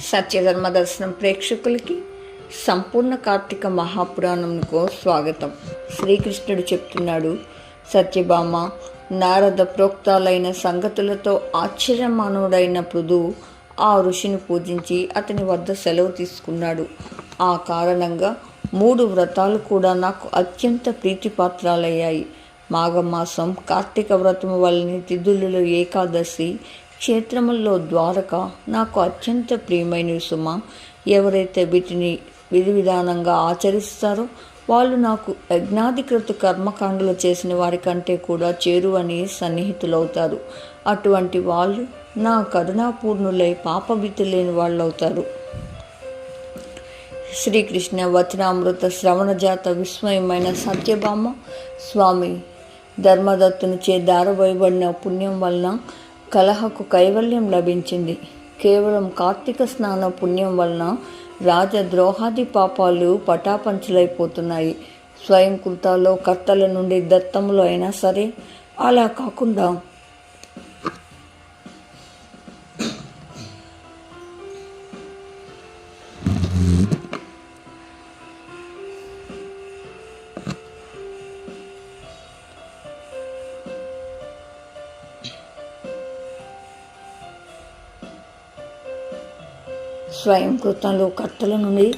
సత్యధర్మ దర్శనం ప్రేక్షకులకి సంపూర్ణ కార్తీక మహాపురాణంకు స్వాగతం. శ్రీకృష్ణుడు చెప్తున్నాడు సత్యభామ నారద ప్రోక్తాలైన సంగతులతో ఆశ్చర్యమానుడైన పృథు ఆ ఋషిని పూజించి అతని వద్ద సెలవు తీసుకున్నాడు. ఆ కారణంగా మూడు వ్రతాలు కూడా నాకు అత్యంత ప్రీతిపాత్రాలయ్యాయి. మాఘమాసం కార్తీక వ్రతం వల్లని తిథులలో ఏకాదశి క్షేత్రముల్లో ద్వారక నాకు అత్యంత ప్రియమైనవి సుమ. ఎవరైతే వీటిని విధి విధానంగా ఆచరిస్తారో వాళ్ళు నాకు యజ్ఞాధికృత కర్మకాండలు చేసిన వారి కంటే కూడా చేరువని సన్నిహితులవుతారు. అటువంటి వాళ్ళు నా కరుణాపూర్ణులై పాపభీతి లేని వాళ్ళు అవుతారు శ్రీకృష్ణ వచనామృత శ్రవణజాత విస్మయమైన సత్యభామ స్వామి ధర్మదత్తునిచే దారవేయబడిన పుణ్యం వలన కలహకు కైవల్యం లభించింది. కేవలం కార్తీక స్నాన పుణ్యం వలన రాజ ద్రోహాది పాపాలు పటాపంచలైపోతున్నాయి. స్వయం కృతాలో కర్తల నుండి దత్తములు అయినా సరే అలా కాకుండా స్వయం కృతంలో కర్తల నుండి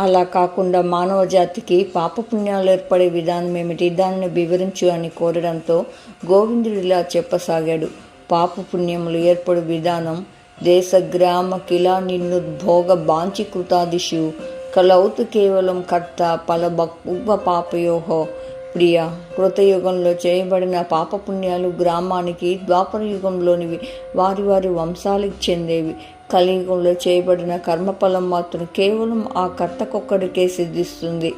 అలా కాకుండా మానవ జాతికి పాపపుణ్యాలు ఏర్పడే విధానం ఏమిటి? దానిని వివరించు అని కోరడంతో గోవిందుడు ఇలా చెప్పసాగాడు. పాపపుణ్యములు ఏర్పడు విధానం దేశ గ్రామ కిలా నిన్నుద్భోగ బాంచీకృతాదిషు. కలౌతు కేవలం కర్త పల ఉప పాపయోహో. ప్రియ కృతయుగంలో చేయబడిన పాపపుణ్యాలు గ్రామానికి ద్వాపర యుగంలోనివి వారి వారి వంశాలకు చెందేవి. కలియుగంలో చేయబడిన కర్మఫలం మాత్రం కేవలం ఆ కర్తకొక్కడికే సిద్ధిస్తుంది.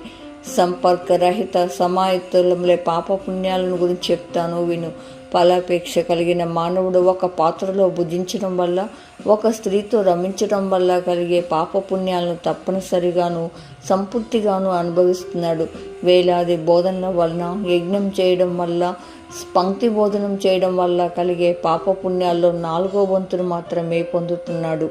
సంపర్కరహిత సమాయత్తులంలో పాపపుణ్యాలను గురించి చెప్తాను విను. ఫలాపేక్ష కలిగిన మానవుడు ఒక పాత్రలో భుజించడం వల్ల ఒక స్త్రీతో రమించడం వల్ల కలిగే పాపపుణ్యాలను తప్పనిసరిగాను సంపూర్తిగాను అనుభవిస్తున్నాడు. వేలాది బోధనల వలన యజ్ఞం చేయడం వల్ల పంక్తి భోజనం చేయడం వల్ల కలిగే పాపపుణ్యాల్లో నాలుగో వంతును మాత్రమే పొందుతున్నాడు.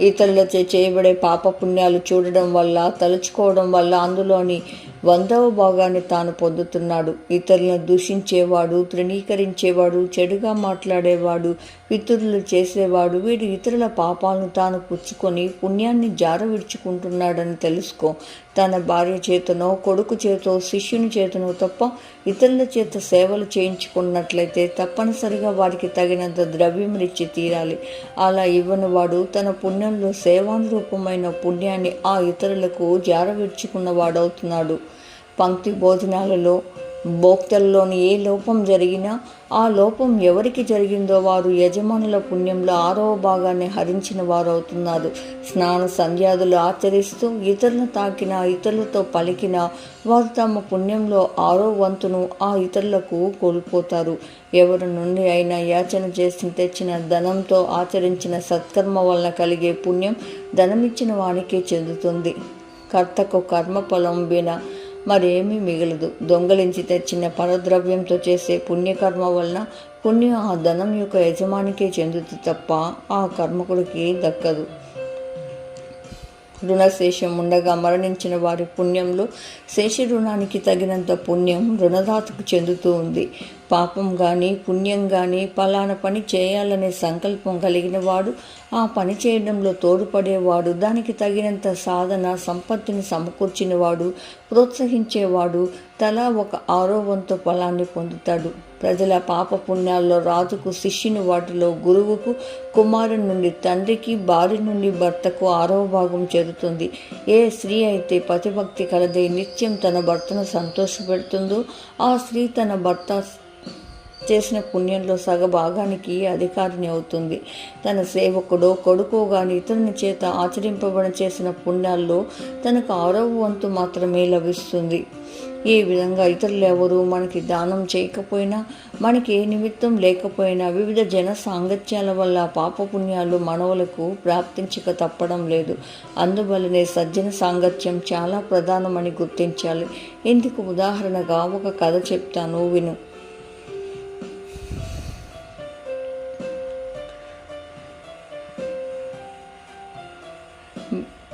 ఇతరులచే చేయబడే పాపపుణ్యాలు చూడడం వల్ల తలుచుకోవడం వల్ల అందులోని వందవ భాగాన్ని తాను పొందుతున్నాడు. ఇతరులను దూషించేవాడు తృణీకరించేవాడు చెడుగా మాట్లాడేవాడు ఇతరులు చేసేవాడు వీడు ఇతరుల పాపాలను తాను పుచ్చుకొని పుణ్యాన్ని జార విడుచుకుంటున్నాడని తెలుసుకో. తన భార్య చేతనో కొడుకు చేతో శిష్యుని చేతనో తప్ప ఇతరుల చేత సేవలు చేయించుకున్నట్లయితే తప్పనిసరిగా వారికి తగినంత ద్రవ్యములిచ్చి తీరాలి. అలా ఇవ్వని వాడు తన పుణ్యంలో సేవానురూపమైన పుణ్యాన్ని ఆ ఇతరులకు జారవిడ్చుకున్న వాడవుతున్నాడు పంక్తి భోజనాలలో భోక్తల్లోని ఏ లోపం జరిగినా ఆ లోపం ఎవరికి జరిగిందో వారు యజమానుల పుణ్యంలో ఆరవ భాగాన్ని హరించిన వారు అవుతున్నారు స్నాన సంధ్యాదులు ఆచరిస్తూ ఇతరులను తాకిన ఇతరులతో పలికిన వారు తమ పుణ్యంలో ఆరో వంతును ఆ ఇతరులకు కోల్పోతారు. ఎవరి నుండి అయినా యాచన చేసి తెచ్చిన ధనంతో ఆచరించిన సత్కర్మ వలన కలిగే పుణ్యం ధనమిచ్చిన వానికే చెందుతుంది. కర్తకు కర్మఫలం వినా మరేమీ మిగలదు. దొంగలించి తెచ్చిన పరద్రవ్యంతో చేసే పుణ్యకర్మ వలన పుణ్యం ఆ ధనం యొక్క యజమానికే చెందుతుంది తప్ప ఆ కర్మకుడికి దక్కదు. రుణశేషం ఉండగా మరణించిన వారి పుణ్యంలో శేష రుణానికి తగినంత పుణ్యం రుణదాతకు చెందుతూ ఉంది. పాపం కానీ పుణ్యం కానీ పలానా పని చేయాలనే సంకల్పం కలిగిన వాడు ఆ పని చేయడంలో తోడ్పడేవాడు దానికి తగినంత సాధన సంపత్తిని సమకూర్చినవాడు ప్రోత్సహించేవాడు తలా ఒక ఆరో వంతు ఫలాన్ని పొందుతాడు. ప్రజల పాప పుణ్యాల్లో రాజుకు శిష్యుని వాటిలో గురువుకు కుమారుని నుండి తండ్రికి భార్య నుండి భర్తకు ఆరవ భాగం చేరుతుంది. ఏ స్త్రీ అయితే పతిభక్తి కలదై నిత్యం తన భర్తను సంతోషపెడుతుందో ఆ స్త్రీ తన భర్త చేసిన పుణ్యంలో సగభాగానికి అధికారిని అవుతుంది. తన సేవకుడో కొడుకో గాని ఇతరుని చేత ఆచరింపబడి చేసిన పుణ్యాల్లో తనకు ఆరవ వంతు మాత్రమే లభిస్తుంది. ఈ విధంగా ఇతరులు ఎవరు మనకి దానం చేయకపోయినా మనకి ఏ నిమిత్తం లేకపోయినా వివిధ జన సాంగత్యాల వల్ల పాపపుణ్యాలు మనవులకు ప్రాప్తించక తప్పడం లేదు. అందువల్లనే సజ్జన సాంగత్యం చాలా ప్రధానమని గుర్తించాలి. ఇందుకు ఉదాహరణగా ఒక కథ చెప్తాను విను.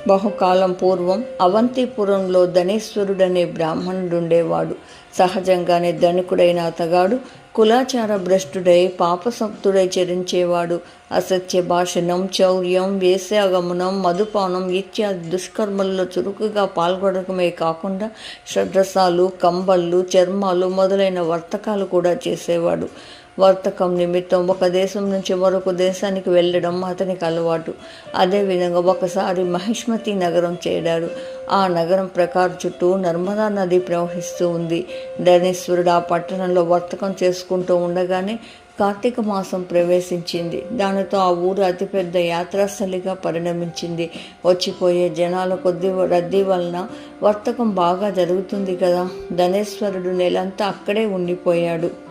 బహుకాలం పూర్వం అవంతిపురంలో ధనేశ్వరుడనే బ్రాహ్మణుడుండేవాడు. సహజంగానే ధనికుడైన అతగాడు కులాచార భ్రష్టుడై పాపసక్తుడై చరించేవాడు. అసత్య భాషణం చౌర్యం వేశ్యాగమనం మధుపానం ఇత్యాది దుష్కర్మల్లో చురుకుగా పాల్గొనడమే కాకుండా షడ్రసాలు కంబళ్ళు చర్మాలు మొదలైన వర్తకాలు కూడా చేసేవాడు. వర్తకం నిమిత్తం ఒక దేశం నుంచి మరొక దేశానికి వెళ్ళడం అతనికి అలవాటు. అదేవిధంగా ఒకసారి మహిష్మతి నగరం చేరాడు ఆ నగరం ప్రకార చుట్టూ నర్మదా నది ప్రవహిస్తూ ఉంది. ధనేశ్వరుడు ఆ పట్టణంలో వర్తకం చేసుకుంటూ ఉండగానే కార్తీక మాసం ప్రవేశించింది. దానితో ఆ ఊరు అతిపెద్ద యాత్రాస్థలిగా పరిణమించింది. వచ్చిపోయే జనాల కొద్ది రద్దీ వలన వర్తకం బాగా జరుగుతుంది కదా. ధనేశ్వరుడు నెలంతా అక్కడే ఉండిపోయాడు.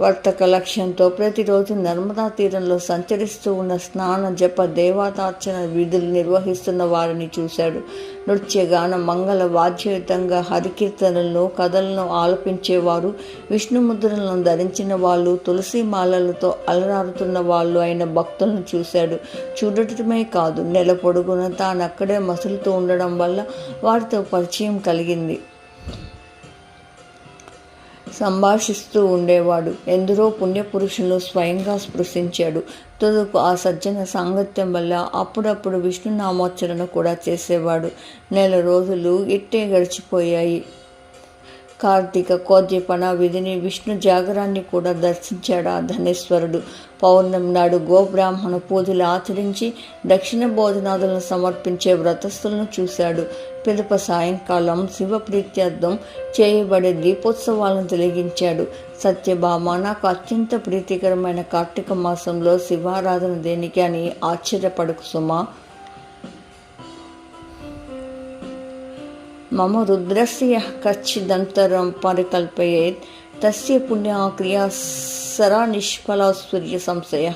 వర్తక లక్ష్యంతో ప్రతిరోజు నర్మదా తీరంలో సంచరిస్తూ ఉన్న స్నాన జప దేవతార్చన విధులు నిర్వహిస్తున్న వారిని చూశాడు. నృత్యగాన మంగళ వాద్యయుతంగా హరికీర్తనలను కథలను ఆలపించేవారు విష్ణుముద్రలను ధరించిన వాళ్ళు తులసి మాలలతో అలరారుతున్న వాళ్ళు అయిన భక్తులను చూశాడు. చూడటమే కాదు నెల పొడుగున తాను అక్కడే మసులుతూ ఉండడం వల్ల వారితో పరిచయం కలిగింది. సంభాషిస్తూ ఉండేవాడు. ఎందరో పుణ్యపురుషులు స్వయంగా స్పృశించాడు. తుదకు ఆ సజ్జన సాంగత్యం వల్ల అప్పుడప్పుడు విష్ణునామోచ్చరణ కూడా చేసేవాడు. నెల రోజులు ఇట్టే గడిచిపోయాయి. కార్తీక కోద్యపణ విధిని విష్ణు జాగరాన్ని కూడా దర్శించాడు ఆ ధనేశ్వరుడు? పౌర్ణమి నాడు గోబ్రాహ్మణ పూజలు ఆచరించి దక్షిణ భోజనాదులను సమర్పించే వ్రతస్థులను చూశాడు. పిదప సాయంకాలం శివ ప్రీత్యర్థం చేయబడే దీపోత్సవాలను తొలగించాడు. సత్యభామ నాకు అత్యంత ప్రీతికరమైన కార్తీక మాసంలో శివారాధన దేనికి అని ఆశ్చర్యపడకు సుమా మమ రుద్రస్య కచ్చిదంతరం పరికల్పయేత్ తస్య పుణ్య క్రియా సరా నిష్ఫల సూర్య సంశయ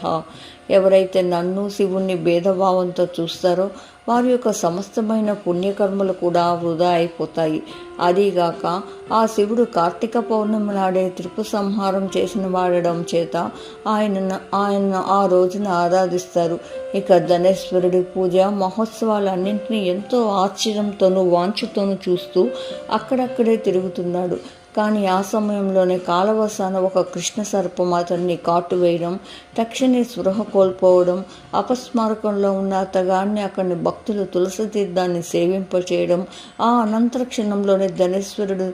ఎవరైతే నన్ను శివుణ్ణి భేదభావంతో చూస్తారో వారి యొక్క సమస్తమైన పుణ్యకర్మలు కూడా వృధా అయిపోతాయి. అదీగాక ఆ శివుడు కార్తీక పౌర్ణమి నాడే త్రిపు సంహారం చేసిన వాడడం చేత ఆయన ఆయన ఆ రోజున ఆరాధిస్తారు. ఇక ధనేశ్వరుడి పూజ మహోత్సవాలన్నింటినీ ఎంతో ఆశ్చర్యంతోనూ వాంఛతోనూ చూస్తూ అక్కడక్కడే తిరుగుతున్నాడు. కానీ ఆ సమయంలోనే కాలవసాన ఒక కృష్ణ సర్పం అతన్ని కాటు వేయడం తక్షణే స్పృహ కోల్పోవడం అపస్మారకంలో ఉన్న అతగాన్ని అక్కడిని భక్తులు తులసి తీర్థాన్ని సేవింపచేయడం ఆ అనంతర క్షణంలోనే ధనేశ్వరుడు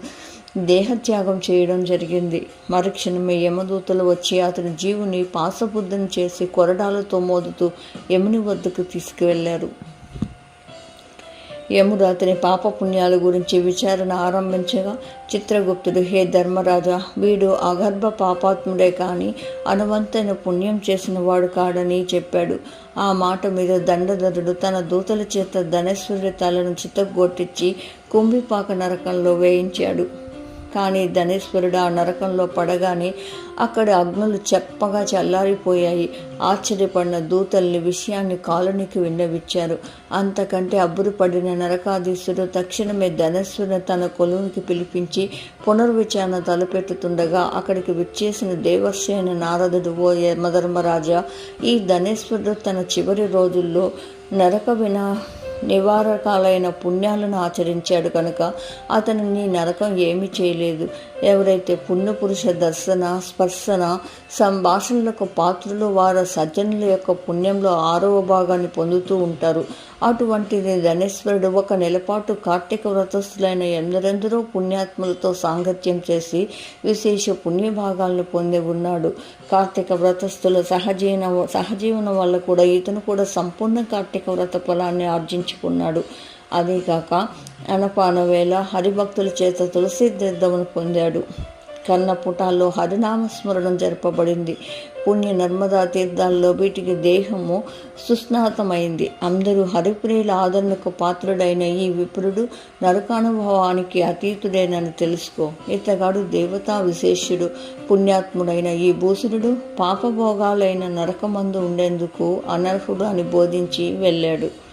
దేహత్యాగం చేయడం జరిగింది. మరుక్షణమే యమదూతలు వచ్చి అతని జీవుని పాసబుద్ధం చేసి కొరడాలతో మోదుతూ యముని వద్దకు తీసుకువెళ్ళారు. యముడు పాపపుణ్యాల గురించి విచారణ ఆరంభించగా చిత్రగుప్తుడు హే ధర్మరాజా వీడు అగర్భ పాపాత్ముడే కానీ అనువంతైన పుణ్యం చేసిన వాడు కాడని చెప్పాడు. ఆ మాట మీద దండధరుడు తన దూతల చేత ధనేశ్వరుడి తలను చిత్తగొట్టించి కుంభిపాక నరకంలో వేయించాడు. కానీ ధనేశ్వరుడు ఆ నరకంలో పడగానే అక్కడ అగ్నులు చెప్పగా చల్లారిపోయాయి. ఆశ్చర్యపడిన దూతల్ని విషయాన్ని కాలనీకి విన్నవిచ్చారు అంతకంటే అబ్బురుపడిన నరకాధీశుడు తక్షణమే ధనేశ్వరుని తన కొలువుకి పిలిపించి పునర్విచారణ తలపెట్టుతుండగా అక్కడికి విచ్చేసిన దేవర్షి అయిన నారదుడు ఓ యమధర్మరాజా ఈ ధనేశ్వరుడు తన చివరి రోజుల్లో నరక వినా నివారకాలైన పుణ్యాలను ఆచరించాడు కనుక అతనిని నరకం ఏమీ చేయలేదు. ఎవరైతే పుణ్యపురుష దర్శన స్పర్శన సంభాషణలకు పాత్రలు వారు సజ్జనుల యొక్క పుణ్యంలో ఆరవ భాగాన్ని పొందుతూ ఉంటారు. అటువంటిది ధనేశ్వరుడు ఒక నెలపాటు కార్తీక వ్రతస్థులైన ఎందరెందరో పుణ్యాత్ములతో సాంగత్యం చేసి విశేష పుణ్యభాగాలను పొంది ఉన్నాడు. కార్తీక వ్రతస్థుల సహజీవన సహజీవనం వల్ల కూడా ఇతను కూడా సంపూర్ణ కార్తీక వ్రత ఫలాన్ని ఆర్జించుకున్నాడు. అదేకాక అనపాన వేళ హరిభక్తుల చేత తులసి తీర్థమును పొందాడు. కన్నపుటాల్లో హరినామస్మరణం జరపబడింది. పుణ్య నర్మదా తీర్థాల్లో వీటికి దేహము సుస్నాతమైంది. అందరూ హరిప్రియుల ఆదరణకు పాత్రుడైన ఈ విప్రుడు నరకానుభవానికి అతీతుడేనని తెలుసుకో. ఇతగాడు దేవతా విశేషుడు పుణ్యాత్ముడైన ఈ భూసురుడు పాపభోగాలైన నరకమందు ఉండేందుకు అనర్హుడు అని బోధించి వెళ్ళాడు.